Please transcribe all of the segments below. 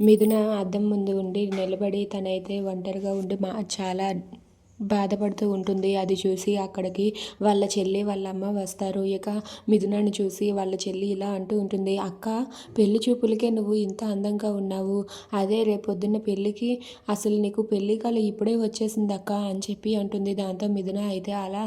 మిథున అద్దం ముందు ఉండి నిలబడి తనైతే ఒంటరిగా ఉండి మా చాలా బాధపడుతూ ఉంటుంది. అది చూసి అక్కడికి వాళ్ళ చెల్లి వాళ్ళ అమ్మ వస్తారు. ఇక మిథునాన్ని చూసి వాళ్ళ చెల్లి ఇలా అంటూ ఉంటుంది. అక్క పెళ్ళి చూపులకే నువ్వు ఇంత అందంగా ఉన్నావు. అదే రేపొద్దున్న పెళ్ళికి అసలు నీకు పెళ్ళి కళ ఇప్పుడే వచ్చేసింది అక్క అని చెప్పి అంటుంది. దాంతో మిథున అయితే అలా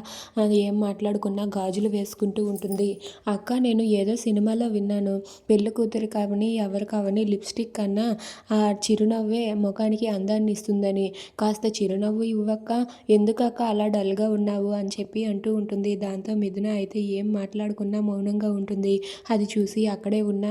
ఏం మాట్లాడుకున్నా గాజులు వేసుకుంటూ ఉంటుంది. అక్క నేను ఏదో సినిమాలో విన్నాను. పెళ్ళి కూతురు కావని ఎవరు కావని లిప్స్టిక్ కన్నా ఆ చిరునవ్వే ముఖానికి అందాన్ని ఇస్తుందని. కాస్త చిరునవ్వు ఇవ్వక్క. ఎందుకక్క అలా డల్గా ఉన్నావు అని చెప్పి అంటూ ఉంటుంది. దాంతో మిథున అయితే ఏం మాట్లాడుకున్నా మౌనంగా ఉంటుంది. అది చూసి అక్కడే ఉన్న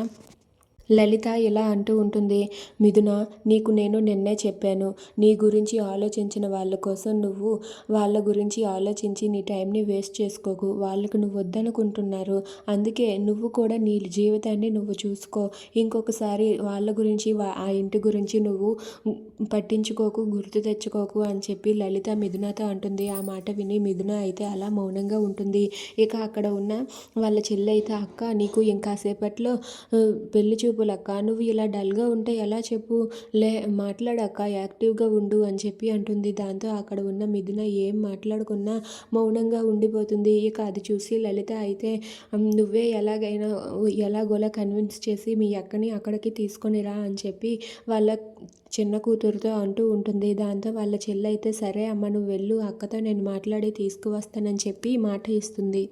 లలిత ఇలా అంటూ ఉంటుంది మిథున నీకు నేను నిన్నే చెప్పాను. నీ గురించి ఆలోచించిన వాళ్ళ కోసం నువ్వు వాళ్ళ గురించి ఆలోచించి నీ టైంని వేస్ట్ చేసుకోకు. వాళ్ళకు నువ్వు వద్దనుకుంటున్నారు. అందుకే నువ్వు కూడా నీ జీవితాన్ని నువ్వు చూసుకో. ఇంకొకసారి వాళ్ళ గురించి ఆ ఇంటి గురించి నువ్వు పట్టించుకోకు గుర్తు తెచ్చుకోకు అని చెప్పి లలిత మిథునతో అంటుంది. ఆ మాట విని మిథున అయితే అలా మౌనంగా ఉంటుంది. ఇక అక్కడ ఉన్న వాళ్ళ చెల్లి అయితే అక్క నీకు ఇంకాసేపట్లో పెళ్ళి చూపు చెప్పులక్క నువ్వు ఇలా డల్గా ఉంటే ఎలా చెప్పు? లే మాట్లాడక్క యాక్టివ్గా ఉండు అని చెప్పి అంటుంది. దాంతో అక్కడ ఉన్న మిథున ఏం మాట్లాడుకున్నా మౌనంగా ఉండిపోతుంది. ఇక అది చూసి లలిత అయితే నువ్వే ఎలాగైనా ఎలాగోలా కన్విన్స్ చేసి మీ అక్కని అక్కడికి తీసుకొని రా అని చెప్పి వాళ్ళ చిన్న కూతురుతో అంటూ ఉంటుంది. దాంతో వాళ్ళ చెల్లి అయితే సరే అమ్మ నువ్వు వెళ్ళు అక్కతో నేను మాట్లాడి తీసుకువస్తానని చెప్పి మాట ఇస్తుంది.